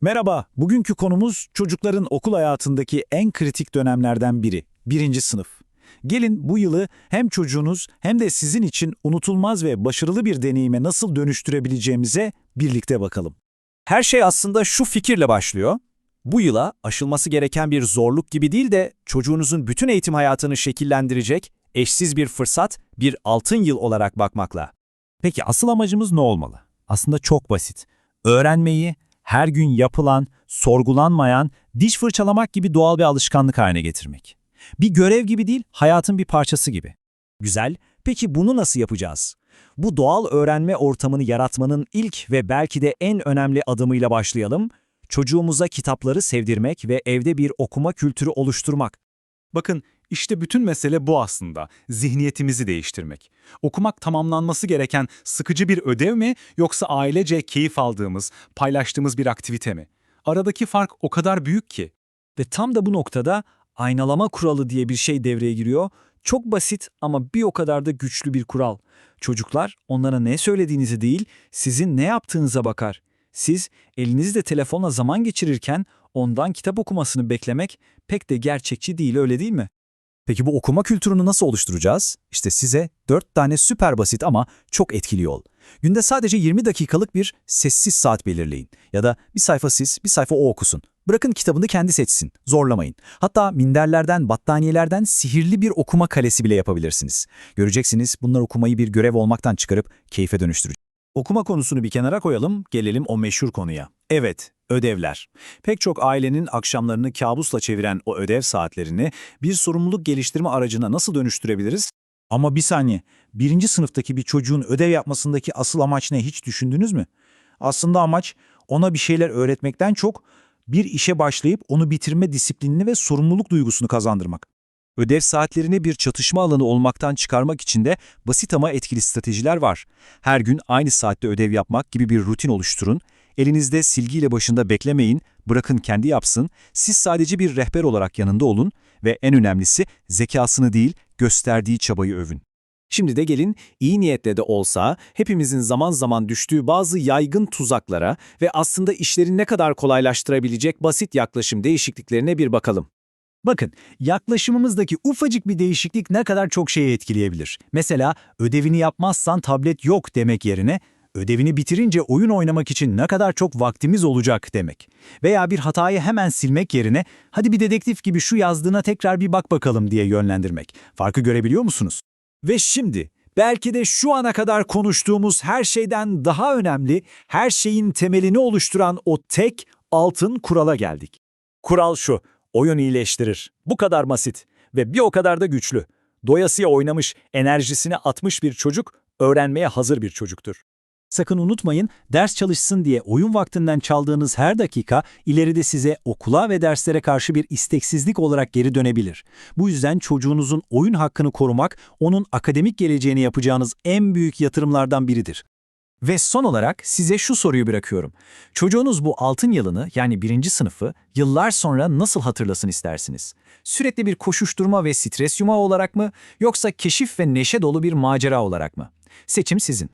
Merhaba, bugünkü konumuz çocukların okul hayatındaki en kritik dönemlerden biri, birinci sınıf. Gelin bu yılı hem çocuğunuz hem de sizin için unutulmaz ve başarılı bir deneyime nasıl dönüştürebileceğimize birlikte bakalım. Her şey aslında şu fikirle başlıyor. Bu yıla aşılması gereken bir zorluk gibi değil de çocuğunuzun bütün eğitim hayatını şekillendirecek eşsiz bir fırsat, bir altın yıl olarak bakmakla. Peki asıl amacımız ne olmalı? Aslında çok basit. Öğrenmeyi her gün yapılan, sorgulanmayan, diş fırçalamak gibi doğal bir alışkanlık haline getirmek. Bir görev gibi değil, hayatın bir parçası gibi. Güzel, peki bunu nasıl yapacağız? Bu doğal öğrenme ortamını yaratmanın ilk ve belki de en önemli adımıyla başlayalım. Çocuğumuza kitapları sevdirmek ve evde bir okuma kültürü oluşturmak. Bakın işte bütün mesele bu aslında. Zihniyetimizi değiştirmek. Okumak tamamlanması gereken sıkıcı bir ödev mi yoksa ailece keyif aldığımız, paylaştığımız bir aktivite mi? Aradaki fark o kadar büyük ki. Ve tam da bu noktada aynalama kuralı diye bir şey devreye giriyor. Çok basit ama bir o kadar da güçlü bir kural. Çocuklar onlara ne söylediğinizi değil, sizin ne yaptığınıza bakar. Siz elinizde telefonla zaman geçirirken ondan kitap okumasını beklemek pek de gerçekçi değil öyle değil mi? Peki bu okuma kültürünü nasıl oluşturacağız? İşte size 4 tane süper basit ama çok etkili yol. Günde sadece 20 dakikalık bir sessiz saat belirleyin. Ya da bir sayfa siz, bir sayfa o okusun. Bırakın kitabını kendi seçsin, zorlamayın. Hatta minderlerden, battaniyelerden sihirli bir okuma kalesi bile yapabilirsiniz. Göreceksiniz bunlar okumayı bir görev olmaktan çıkarıp keyfe dönüştürecek. Okuma konusunu bir kenara koyalım, gelelim o meşhur konuya. Evet, ödevler. Pek çok ailenin akşamlarını kabusla çeviren o ödev saatlerini bir sorumluluk geliştirme aracına nasıl dönüştürebiliriz? Ama bir saniye, birinci sınıftaki bir çocuğun ödev yapmasındaki asıl amaç ne hiç düşündünüz mü? Aslında amaç ona bir şeyler öğretmekten çok bir işe başlayıp onu bitirme disiplinini ve sorumluluk duygusunu kazandırmak. Ödev saatlerini bir çatışma alanı olmaktan çıkarmak için de basit ama etkili stratejiler var. Her gün aynı saatte ödev yapmak gibi bir rutin oluşturun. Elinizde silgiyle başında beklemeyin, bırakın kendi yapsın. Siz sadece bir rehber olarak yanında olun ve en önemlisi zekasını değil, gösterdiği çabayı övün. Şimdi de gelin iyi niyetle de olsa hepimizin zaman zaman düştüğü bazı yaygın tuzaklara ve aslında işleri ne kadar kolaylaştırabilecek basit yaklaşım değişikliklerine bir bakalım. Bakın, yaklaşımımızdaki ufacık bir değişiklik ne kadar çok şeyi etkileyebilir. Mesela ödevini yapmazsan tablet yok demek yerine ödevini bitirince oyun oynamak için ne kadar çok vaktimiz olacak demek. Veya bir hatayı hemen silmek yerine hadi bir dedektif gibi şu yazdığına tekrar bir bak bakalım diye yönlendirmek. Farkı görebiliyor musunuz? Ve şimdi belki de şu ana kadar konuştuğumuz her şeyden daha önemli, her şeyin temelini oluşturan o tek altın kurala geldik. Kural şu, oyun iyileştirir. Bu kadar basit ve bir o kadar da güçlü. Doyasıya oynamış, enerjisini atmış bir çocuk, öğrenmeye hazır bir çocuktur. Sakın unutmayın, ders çalışsın diye oyun vaktinden çaldığınız her dakika ileride size okula ve derslere karşı bir isteksizlik olarak geri dönebilir. Bu yüzden çocuğunuzun oyun hakkını korumak, onun akademik geleceğini yapacağınız en büyük yatırımlardan biridir. Ve son olarak size şu soruyu bırakıyorum. Çocuğunuz bu altın yılını yani birinci sınıfı yıllar sonra nasıl hatırlasın istersiniz? Sürekli bir koşuşturma ve stres yumağı olarak mı yoksa keşif ve neşe dolu bir macera olarak mı? Seçim sizin.